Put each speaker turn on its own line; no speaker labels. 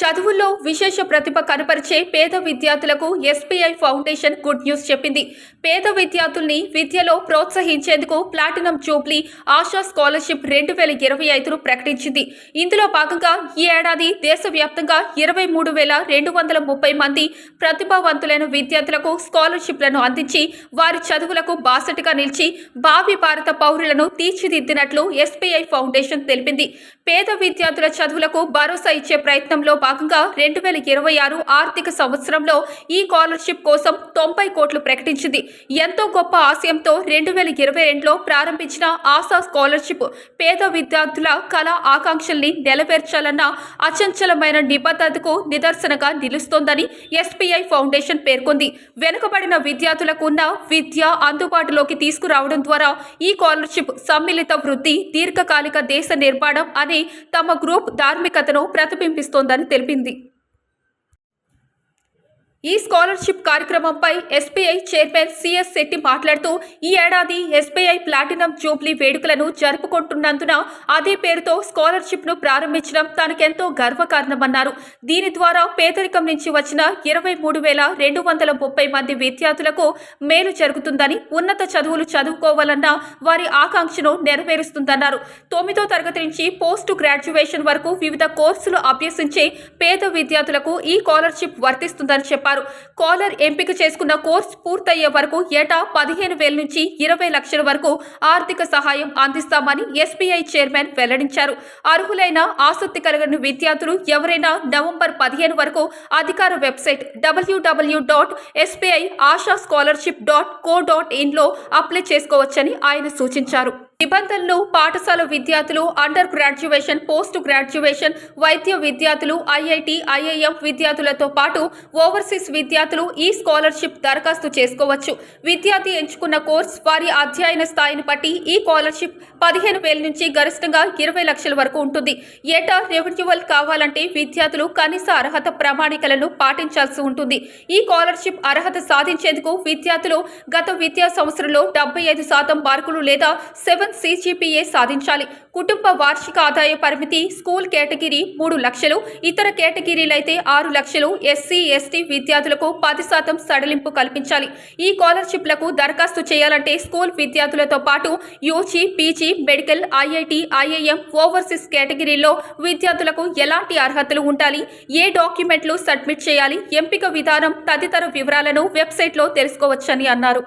చదువుల్లో విశేష ప్రతిభ కనపరిచే పేద విద్యార్థులకు ఎస్బీఐ ఫౌండేషన్ గుడ్ న్యూస్ చెప్పింది. పేద విద్యార్థుల్ని విద్యలో ప్రోత్సహించేందుకు ప్లాటినం జూబ్లీ ఆశా స్కాలర్షిప్ రెండు వేల ఇరవై ఐదును ప్రకటించింది. ఇందులో భాగంగా ఈ ఏడాది దేశవ్యాప్తంగా ఇరవై మూడు వేల రెండు వందల ముప్పై మంది ప్రతిభావంతులైన విద్యార్థులకు స్కాలర్షిప్లను అందించి వారి చదువులకు బాసటగా నిలిచి భావి భారత పౌరులను తీర్చిదిద్దినట్లు ఎస్బీఐ ఫౌండేషన్ తెలిపింది. పేద విద్యార్థుల చదువులకు భరోసా ఇచ్చే ప్రయత్నంలో భాగంగా రెండు వేల ఇరవై ఆరు ఆర్థిక సంవత్సరంలో ఈ స్కాలర్షిప్ కోసం తొంభై కోట్లు ప్రకటించింది. ఎంతో గొప్ప ఆశయంతో రెండు వేల ఇరవై రెండులో ప్రారంభించిన ఆశా స్కాలర్షిప్ పేద విద్యార్థుల కళా ఆకాంక్షల్ని నెరవేర్చాలన్న అచంచలమైన నిబద్ధతకు నిదర్శనగా నిలుస్తోందని ఎస్బీఐ ఫౌండేషన్ పేర్కొంది. వెనుకబడిన విద్యార్థులకు ఉన్న విద్య అందుబాటులోకి తీసుకురావడం ద్వారా ఈ స్కాలర్షిప్ సమ్మిళిత వృద్ధి దీర్ఘకాలిక దేశ నిర్మాణం అనే తమ గ్రూప్ ధార్మికతను ప్రతిబింబిస్తోందని తెలిపింది. ఈ స్కాలర్షిప్ కార్యక్రమంపై ఎస్బీఐ చైర్మన్ సిఎస్ శెట్టి మాట్లాడుతూ ఈ ఏడాది ఎస్బీఐ ప్లాటినం జూబ్లీ వేడుకలను జరుపుకుంటున్నందున అదే పేరుతో స్కాలర్షిప్ను ప్రారంభించడం తనకెంతో గర్వకారణమన్నారు. దీని ద్వారా పేదరికం నుంచి వచ్చిన ఇరవై మూడు వేల రెండు వందల ముప్పై మంది విద్యార్థులకు మేలు జరుగుతుందని ఉన్నత చదువులు చదువుకోవాలన్న వారి ఆకాంక్షను నెరవేరుస్తుందన్నారు. తొమ్మిదో తరగతి నుంచి పోస్ట్ గ్రాడ్యుయేషన్ వరకు వివిధ కోర్సులు అభ్యసించే పేద విద్యార్థులకు ఈ స్కాలర్షిప్ వర్తిస్తుందని చెప్పారు. కాలర్ ఎంపిక చేసుకున్న కోర్సు పూర్తయ్యే వరకు ఏటా పదిహేను వేల నుంచి ఇరవై లక్షల వరకు ఆర్థిక సహాయం అందిస్తామని ఎస్బీఐ చైర్మన్ వెల్లడించారు. అర్హులైన ఆసక్తి కలిగిన విద్యార్థులు ఎవరైనా నవంబర్ పదిహేను వరకు అధికార website WWW dot SBI Asha scholarship dot co dot ఇన్లో apply చేసుకోవచ్చని ఆయన సూచించారు. నిబంధనలు పాఠశాల విద్యార్థులు అండర్ గ్రాడ్యుయేషన్ పోస్ట్ గ్రాడ్యుయేషన్ వైద్య విద్యార్థులు ఐఐటి ఐఐఎం విద్యార్థులతో పాటు ఓవర్సీస్ విద్యార్థులు ఈ స్కాలర్షిప్ దరఖాస్తు చేసుకోవచ్చు. విద్యార్థి ఎంచుకున్న కోర్స్ వారి అధ్యయన స్థాయిని బట్టి ఈ స్కాలర్షిప్ పదిహేను వేల నుంచి గరిష్టంగా ఇరవై లక్షల వరకు ఉంటుంది. ఏటా రెవెన్యూవల్ కావాలంటే విద్యార్థులు కనీస అర్హత ప్రమాణికలను పాటించాల్సి ఉంటుంది. ఈ స్కాలర్షిప్ అర్హత సాధించేందుకు విద్యార్థులు గత విద్యా సంవత్సరంలో డెబ్బై ఐదు శాతం మార్కులు లేదా సెవెన్ సిజిపిఏ సాధించాలి. కుటుంబ వార్షిక ఆదాయ పరిమితి స్కూల్ కేటగిరీ మూడు లక్షలు ఇతర కేటగిరీలైతే ఆరు లక్షలు ఎస్సీ ఎస్టీ విద్యార్థులకు పది శాతం సడలింపు కల్పించాలి. ఈ స్కాలర్షిప్లకు దరఖాస్తు చేయాలంటే స్కూల్ విద్యార్థులతో పాటు UG PG medical IIT IIM overseas కేటగిరీలో విద్యార్థులకు ఎలాంటి అర్హతలు ఉండాలి? ఏ డాక్యుమెంట్లు సబ్మిట్ చేయాలి? ఎంపిక విధానం తదితర వివరాలను వెబ్సైట్లో తెలుసుకోవచ్చని అన్నారు.